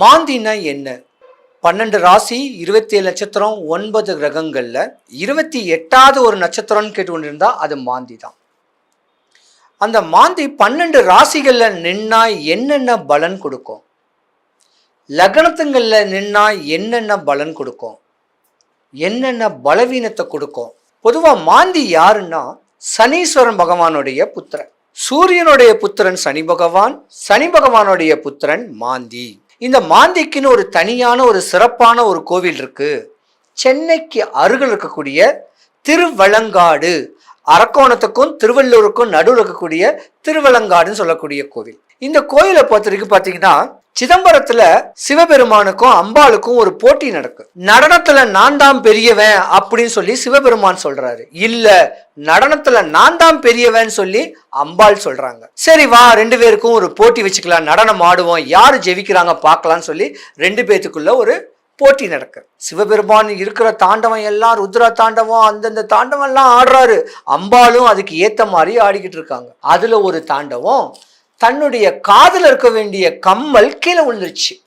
மாந்தினா என்ன? பன்னெண்டு ராசி இருபத்தி ஏழு நட்சத்திரம் ஒன்பது கிரகங்களில் இருபத்தி எட்டாவது ஒரு நட்சத்திரம்னு கேட்டு கொண்டிருந்தா அது மாந்தி தான். அந்த மாந்தி பன்னெண்டு ராசிகளில் நின்னா என்னென்ன பலன் கொடுக்கும்? லக்னத்துங்களில் நின்னா என்னென்ன பலன் கொடுக்கும்? என்னென்ன பலவீனத்தை கொடுக்கும்? பொதுவாக மாந்தி யாருன்னா சனீஸ்வரன் பகவானுடைய புத்திரன். சூரியனுடைய புத்திரன் சனி பகவான் சனி பகவானுடைய புத்திரன் மாந்தி. இந்த மாந்திக்குன்னு ஒரு தனியான ஒரு சிறப்பான ஒரு கோவில் இருக்கு. சென்னைக்கு அருகில் இருக்கக்கூடிய திருவளங்காடு அரக்கோணத்துக்கும் திருவள்ளூருக்கும் நடுவில் இருக்கக்கூடிய திருவளங்காடுன்னு சொல்லக்கூடிய கோவில். இந்த கோயிலை பொறுத்த வரைக்கும் பார்த்தீங்கன்னா சிதம்பரத்துல சிவபெருமானுக்கும் அம்பாளுக்கும் ஒரு போட்டி நடக்கும் நடனத்துல நான் தான் பெரியவன் அப்படின்னு சொல்லி சிவபெருமான் சொல்றாரு. இல்ல நடனத்துல நான் தான் பெரியவன் சொல்லி அம்பாள் சொல்றாங்க. சரி வா ரெண்டு பேருக்கும் ஒரு போட்டி வச்சுக்கலாம் நடனம் ஆடுவோம் யாரு ஜெயிக்கிறாங்க பார்க்கலாம்னு சொல்லி ரெண்டு பேத்துக்குள்ள ஒரு போட்டி நடக்கு. சிவபெருமான் இருக்கிற தாண்டவம் எல்லாம் ருத்ரா தாண்டவம் அந்தந்த தாண்டவம் எல்லாம் ஆடுறாரு. அம்பாளும் அதுக்கு ஏத்த மாதிரி ஆடிக்கிட்டு இருக்காங்க. அதுல ஒரு தாண்டவம் தன்னுடைய காதில் இருக்க வேண்டிய கம்மல் கீழே விழுந்துருச்சு.